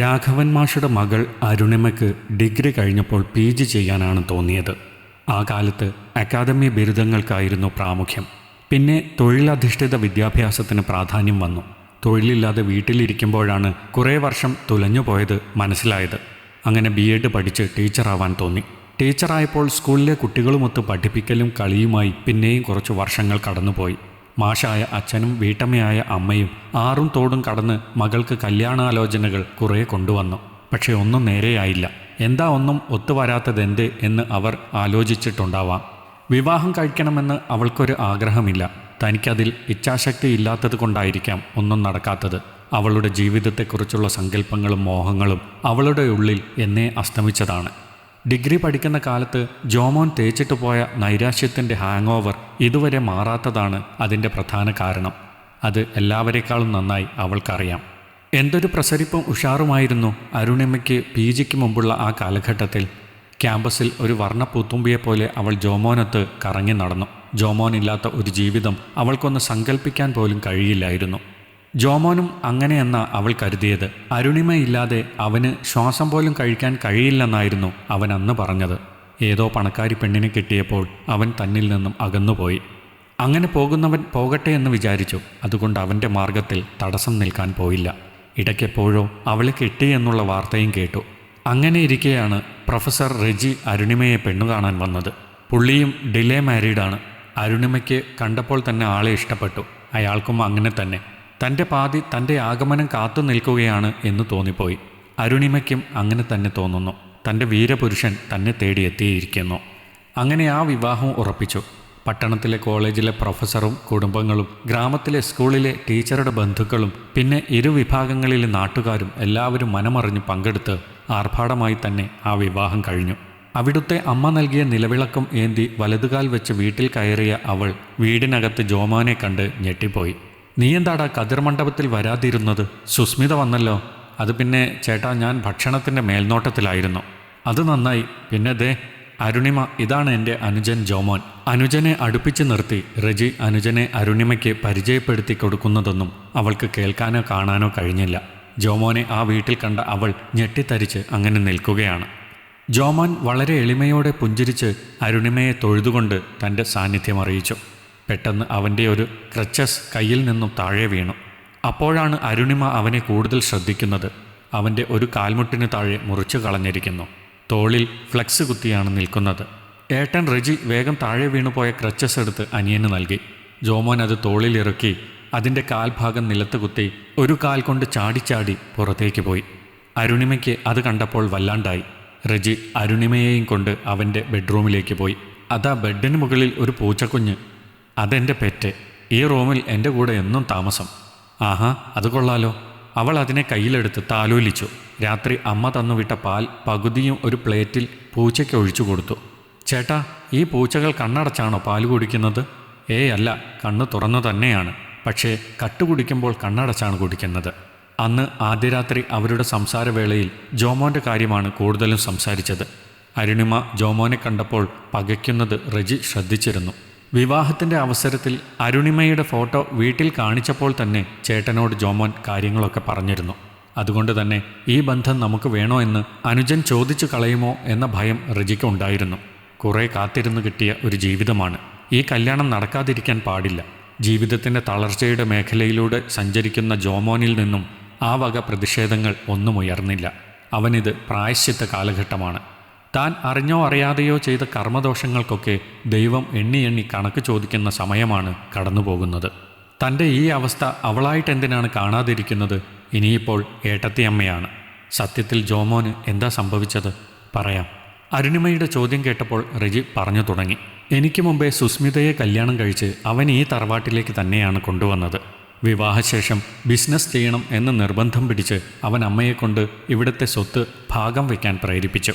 രാഘവൻ മാഷുടെ മകൾ അരുണിമയ്ക്ക് ഡിഗ്രി കഴിഞ്ഞപ്പോൾ പി ജി ചെയ്യാനാണ് തോന്നിയത്. ആ കാലത്ത് അക്കാദമി ബിരുദങ്ങൾക്കായിരുന്നു പ്രാമുഖ്യം. പിന്നെ തൊഴിലധിഷ്ഠിത വിദ്യാഭ്യാസത്തിന് പ്രാധാന്യം വന്നു. തൊഴിലില്ലാതെ വീട്ടിലിരിക്കുമ്പോഴാണ് കുറേ വർഷം തുലഞ്ഞുപോയത് മനസ്സിലായത്. അങ്ങനെ ബി എഡ് പഠിച്ച് ടീച്ചറാവാൻ തോന്നി. ടീച്ചറായപ്പോൾ സ്കൂളിലെ കുട്ടികളുമൊത്ത് പഠിപ്പിക്കലും കളിയുമായി പിന്നെയും കുറച്ച് വർഷങ്ങൾ കടന്നുപോയി. മാഷായ അച്ഛനും വീട്ടമ്മയായ അമ്മയും ആറും തോടും കടന്ന് മകൾക്ക് കല്യാണാലോചനകൾ കുറേ കൊണ്ടുവന്നു. പക്ഷെ ഒന്നും നേരെയായില്ല. എന്താ ഒന്നും ഒത്തുവരാത്തതെന്ത് എന്ന് അവർ ആലോചിച്ചിട്ടുണ്ടാവാം. വിവാഹം കഴിക്കണമെന്ന് അവൾക്കൊരു ആഗ്രഹമില്ല. തനിക്കതിൽ ഇച്ഛാശക്തി ഇല്ലാത്തത് കൊണ്ടായിരിക്കാം ഒന്നും നടക്കാത്തത്. അവളുടെ ജീവിതത്തെക്കുറിച്ചുള്ള സങ്കല്പങ്ങളും മോഹങ്ങളും അവളുടെ ഉള്ളിൽ എന്നെ അസ്തമിച്ചതാണ്. ഡിഗ്രി പഠിക്കുന്ന കാലത്ത് ജോമോൻ തേച്ചിട്ട് പോയ നൈരാശ്യത്തിന്റെ ഹാങ് ഓവർ ഇതുവരെ മാറാത്തതാണ് അതിന്റെ പ്രധാന കാരണം. അത് എല്ലാവരെക്കാളും നന്നായി അവൾക്കറിയാം. എന്തൊരു പ്രസരിപ്പും ഉഷാറുമായിരുന്നു അരുണിമയ്ക്ക് പി ജിക്ക് മുമ്പുള്ള ആ കാലഘട്ടത്തിൽ. ക്യാമ്പസിൽ ഒരു വർണപ്പൂത്തുമ്പിയെപ്പോലെ അവൾ ജോമോനത്ത് കറങ്ങി നടന്നു. ജോമോനില്ലാത്ത ഒരു ജീവിതം അവൾക്കൊന്ന് സങ്കല്പിക്കാൻ പോലും കഴിയില്ലായിരുന്നു. ജോമോനും അങ്ങനെയെന്ന അവൾ കരുതിയത്. അരുണിമയില്ലാതെ അവന് ശ്വാസം പോലും കഴിക്കാൻ കഴിയില്ലെന്നായിരുന്നു അവൻ അന്ന് പറഞ്ഞത്. ഏതോ പണക്കാരി പെണ്ണിനെ കിട്ടിയപ്പോൾ അവൻ തന്നിൽ നിന്നും അകന്നുപോയി. അങ്ങനെ പോകുന്നവൻ പോകട്ടെ എന്ന് വിചാരിച്ചു. അതുകൊണ്ട് അവന്റെ മാർഗത്തിൽ തടസ്സം നിൽക്കാൻ പോയില്ല. ഇടയ്ക്കെപ്പോഴോ അവളെ കിട്ടി എന്നുള്ള വാർത്തയും കേട്ടു. അങ്ങനെ ഇരിക്കെയാണ് പ്രൊഫസർ റെജി അരുണിമയെ പെണ്ണു കാണാൻ വന്നത്. പുള്ളിയും ഡിലേ മാരീഡാണ്. അരുണിമയ്ക്ക് കണ്ടപ്പോൾ തന്നെ ആളെ ഇഷ്ടപ്പെട്ടു. അയാൾക്കും അങ്ങനെ തന്നെ. തന്റെ പാതി തന്റെ ആഗമനം കാത്തു നിൽക്കുകയാണ് എന്ന് തോന്നിപ്പോയി. അരുണിമയ്ക്കും അങ്ങനെ തന്നെ തോന്നുന്നു. തന്റെ വീരപുരുഷൻ തന്നെ തേടിയെത്തിയിരിക്കുന്നു. അങ്ങനെ ആ വിവാഹം ഉറപ്പിച്ചു. പട്ടണത്തിലെ കോളേജിലെ പ്രൊഫസറും കുടുംബങ്ങളും ഗ്രാമത്തിലെ സ്കൂളിലെ ടീച്ചറുടെ ബന്ധുക്കളും പിന്നെ ഇരുവിഭാഗങ്ങളിലെ നാട്ടുകാരും എല്ലാവരും മനമറിഞ്ഞ് പങ്കെടുത്ത് ആർഭാടമായി തന്നെ ആ വിവാഹം കഴിഞ്ഞു. അവിടുത്തെ അമ്മ നൽകിയ നിലവിളക്കം ഏന്തി വലതുകാൽ വെച്ച് വീട്ടിൽ കയറിയ അവൾ വീടിനകത്ത് ജോമാനെ കണ്ട് ഞെട്ടിപ്പോയി. നീ എന്താടാ കതിർ മണ്ഡപത്തിൽ വരാതിരുന്നത്? സുസ്മിത വന്നല്ലോ. അത് പിന്നെ ചേട്ടാ ഞാൻ ഭക്ഷണത്തിന്റെ മേൽനോട്ടത്തിലായിരുന്നു. അത് നന്നായി. പിന്നെ ദേ അരുണിമ ഇതാണ് എന്റെ അനുജൻ ജോമോൻ. അനുജനെ അടുപ്പിച്ച് നിർത്തി റജി അനുജനെ അരുണിമയ്ക്ക് പരിചയപ്പെടുത്തി കൊടുക്കുന്നതൊന്നും അവൾക്ക് കേൾക്കാനോ കാണാനോ കഴിഞ്ഞില്ല. ജോമോനെ ആ വീട്ടിൽ കണ്ട അവൾ ഞെട്ടിത്തരിച്ച് അങ്ങനെ നിൽക്കുകയാണ്. ജോമോൻ വളരെ എളിമയോടെ പുഞ്ചിരിച്ച് അരുണിമയെ തൊഴുതുകൊണ്ട് തന്റെ സാന്നിധ്യം അറിയിച്ചു. പെട്ടെന്ന് അവന്റെ ഒരു ക്രച്ചസ് കയ്യിൽ നിന്നും താഴെ വീണു. അപ്പോഴാണ് അരുണിമ അവനെ കൂടുതൽ ശ്രദ്ധിക്കുന്നത്. അവന്റെ ഒരു കാൽമുട്ടിന് താഴെ മുറിച്ചു കളഞ്ഞിരിക്കുന്നു. തോളിൽ ഫ്ലെക്സ് കുത്തിയാണ് നിൽക്കുന്നത്. ഏട്ടൻ റെജി വേഗം താഴെ വീണുപോയ ക്രച്ചസ് എടുത്ത് അനിയന് നൽകി. ജോമോൻ അത് തോളിലിറക്കി അതിന്റെ കാൽഭാഗം നിലത്ത് കുത്തി ഒരു കാൽ കൊണ്ട് ചാടിച്ചാടി പുറത്തേക്ക് പോയി. അരുണിമയ്ക്ക് അത് കണ്ടപ്പോൾ വല്ലാണ്ടായി. റെജി അരുണിമയെയും കൊണ്ട് അവന്റെ ബെഡ്റൂമിലേക്ക് പോയി. അതാ ബെഡിന് മുകളിൽ ഒരു പൂച്ചക്കുഞ്ഞ് അതെന്റെ പെറ്റ്. ഈ റൂമിൽ എന്റെ കൂടെ എന്നും താമസം. ആഹാ അത് കൊള്ളാലോ. അവൾ അതിനെ കയ്യിലെടുത്ത് താലോലിച്ചു. രാത്രി അമ്മ തന്നുവിട്ട പാൽ പകുതിയും ഒരു പ്ലേറ്റിൽ പൂച്ചയ്ക്ക് ഒഴിച്ചു കൊടുത്തു. ചേട്ടാ ഈ പൂച്ചകൾ കണ്ണടച്ചാണോ പാൽ കുടിക്കുന്നത്? ഏയ് അല്ല കണ്ണ് തുറന്നു തന്നെയാണ്. പക്ഷേ കട്ടുകുടിക്കുമ്പോൾ കണ്ണടച്ചാണ് കുടിക്കുന്നത്. അന്ന് ആദ്യ രാത്രി അവരുടെ സംസാരവേളയിൽ ജോമോന്റെ കാര്യമാണ് കൂടുതലും സംസാരിച്ചത്. അരുണിമ ജോമോനെ കണ്ടപ്പോൾ പകയ്ക്കുന്നത് റജി ശ്രദ്ധിച്ചിരുന്നു. വിവാഹത്തിന്റെ അവസരത്തിൽ അരുണിമയുടെ ഫോട്ടോ വീട്ടിൽ കാണിച്ചപ്പോൾ തന്നെ ചേട്ടനോട് ജോമോൻ കാര്യങ്ങളൊക്കെ പറഞ്ഞിരുന്നു. അതുകൊണ്ട് തന്നെ ഈ ബന്ധം നമുക്ക് വേണോ എന്ന് അനുജൻ ചോദിച്ചു കളയുമോ എന്ന ഭയം റിജിക്ക് ഉണ്ടായിരുന്നു. കുറേ കാത്തിരുന്നു കിട്ടിയ ഒരു ജീവിതമാണ്. ഈ കല്യാണം നടക്കാതിരിക്കാൻ പാടില്ല. ജീവിതത്തിന്റെ തളർച്ചയുടെ മേഖലയിലൂടെ സഞ്ചരിക്കുന്ന ജോമോനിൽ നിന്നും ആ വക പ്രതിഷേധങ്ങൾ ഒന്നും ഉയർന്നില്ല. അവനിത് പ്രായശ്ചിത്ത കാലഘട്ടമാണ്. താൻ അറിഞ്ഞോ അറിയാതെയോ ചെയ്ത കർമ്മദോഷങ്ങൾക്കൊക്കെ ദൈവം എണ്ണി എണ്ണി കണക്ക് ചോദിക്കുന്ന സമയമാണ് കടന്നുപോകുന്നത്. തന്റെ ഈ അവസ്ഥ അവളായിട്ട് എന്തിനാണ് കാണാതിരിക്കുന്നത്? ഇനിയിപ്പോൾ ഏട്ടത്തിയമ്മയാണ് സത്യത്തിൽ ജോമോന് എന്താ സംഭവിച്ചത്? പറയാം. അരുണിമയുടെ ചോദ്യം കേട്ടപ്പോൾ റെജി പറഞ്ഞു തുടങ്ങി. എനിക്ക് മുമ്പേ സുസ്മിതയെ കല്യാണം കഴിച്ച് അവൻ ഈ തറവാട്ടിലേക്ക് തന്നെയാണ് കൊണ്ടുവന്നത്. വിവാഹശേഷം ബിസിനസ് ചെയ്യണം എന്ന് നിർബന്ധം പിടിച്ച് അവൻ അമ്മയെക്കൊണ്ട് ഇവിടുത്തെ സ്വത്ത് ഭാഗം വയ്ക്കാൻ പ്രേരിപ്പിച്ചു.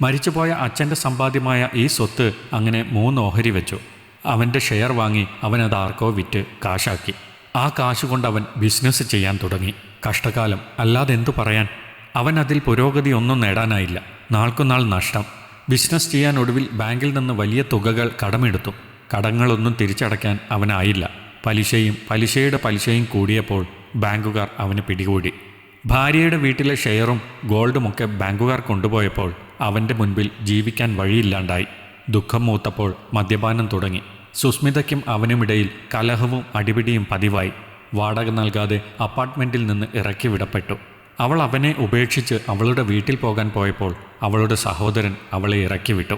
മരിച്ചുപോയ അച്ഛന്റെ സമ്പാദ്യമായ ഈ സ്വത്ത് അങ്ങനെ മൂന്ന് ഓഹരി വെച്ചു. അവന്റെ ഷെയർ വാങ്ങി അവനത് ആർക്കോ വിറ്റ് കാശാക്കി. ആ കാശ് കൊണ്ട് അവൻ ബിസിനസ് ചെയ്യാൻ തുടങ്ങി. കഷ്ടകാലം അല്ലാതെ എന്തു പറയാൻ? അവൻ അതിൽ പുരോഗതി ഒന്നും നേടാനായില്ല. നാൾക്കുനാൾ നഷ്ടം. ബിസിനസ് ചെയ്യാൻ ഒടുവിൽ ബാങ്കിൽ നിന്ന് വലിയ തുകകൾ കടമെടുത്തു. കടങ്ങളൊന്നും തിരിച്ചടയ്ക്കാൻ അവനായില്ല. പലിശയും പലിശയുടെ പലിശയും കൂടിയപ്പോൾ ബാങ്കുകാർ അവന് പിടികൂടി. ഭാര്യയുടെ വീട്ടിലെ ഷെയറും ഗോൾഡുമൊക്കെ ബാങ്കുകാർ കൊണ്ടുപോയപ്പോൾ അവന്റെ മുൻപിൽ ജീവിക്കാൻ വഴിയില്ലാണ്ടായി. ദുഃഖം മൂത്തപ്പോൾ മദ്യപാനം തുടങ്ങി. സുസ്മിതയ്ക്കും അവനുമിടയിൽ കലഹവും അടിപിടിയും പതിവായി. വാടക നൽകാതെ അപ്പാർട്ട്മെന്റിൽ നിന്ന് ഇറക്കി വിടപ്പെട്ടു. അവൾ അവനെ ഉപേക്ഷിച്ച് അവളുടെ വീട്ടിൽ പോകാൻ പോയപ്പോൾ അവളുടെ സഹോദരൻ അവളെ ഇറക്കി വിട്ടു.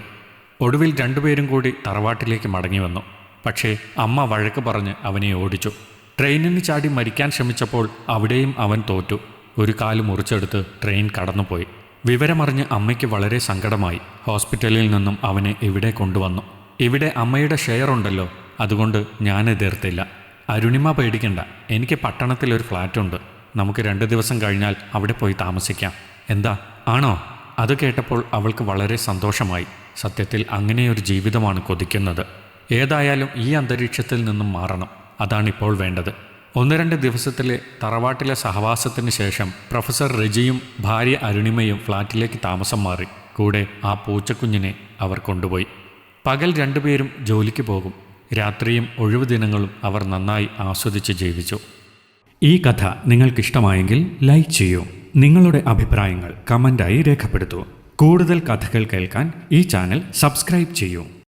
ഒടുവിൽ രണ്ടുപേരും കൂടി തറവാട്ടിലേക്ക് മടങ്ങി വന്നു. പക്ഷേ അമ്മ വഴക്ക് പറഞ്ഞ് അവനെ ഓടിച്ചു. ട്രെയിനിന് ചാടി മരിക്കാൻ ശ്രമിച്ചപ്പോൾ അവിടെയും അവൻ തോറ്റു. ഒരു കാൽ മുറിച്ചെടുത്ത് ട്രെയിൻ കടന്നുപോയി. വിവരമറിഞ്ഞ് അമ്മയ്ക്ക് വളരെ സങ്കടമായി. ഹോസ്പിറ്റലിൽ നിന്നും അവനെ ഇവിടെ കൊണ്ടുവന്നു? ഇവിടെ അമ്മയുടെ ഷെയർ ഉണ്ടല്ലോ. അതുകൊണ്ട് ഞാൻ എതിർത്തില്ല. അരുണിമ പേടിക്കണ്ട. എനിക്ക് പട്ടണത്തിൽ ഒരു ഫ്ലാറ്റ് ഉണ്ട് നമുക്ക് രണ്ട് ദിവസം കഴിഞ്ഞാൽ അവിടെ പോയി താമസിക്കാം. എന്താ? ആണോ? അത് കേട്ടപ്പോൾ അവൾക്ക് വളരെ സന്തോഷമായി. സത്യത്തിൽ അങ്ങനെയൊരു ജീവിതമാണ് കൊതിക്കുന്നത്. ഏതായാലും ഈ അന്തരീക്ഷത്തിൽ നിന്നും മാറണം. അതാണിപ്പോൾ വേണ്ടത്. ഒന്ന് രണ്ട് ദിവസത്തിലെ തറവാട്ടിലെ സഹവാസത്തിന് ശേഷം പ്രൊഫസർ റെജിയും ഭാര്യ അരുണിമയും ഫ്ലാറ്റിലേക്ക് താമസം മാറി. കൂടെ ആ പൂച്ചക്കുഞ്ഞിനെ അവർ കൊണ്ടുപോയി. പകൽ രണ്ടുപേരും ജോലിക്ക് പോകും. രാത്രിയും ഒഴിവു ദിനങ്ങളും അവർ നന്നായി ആസ്വദിച്ച് ജീവിച്ചു. ഈ കഥ നിങ്ങൾക്കിഷ്ടമായെങ്കിൽ ലൈക്ക് ചെയ്യൂ. നിങ്ങളുടെ അഭിപ്രായങ്ങൾ കമന്റായി രേഖപ്പെടുത്തൂ. കൂടുതൽ കഥകൾ കേൾക്കാൻ ഈ ചാനൽ സബ്സ്ക്രൈബ് ചെയ്യൂ.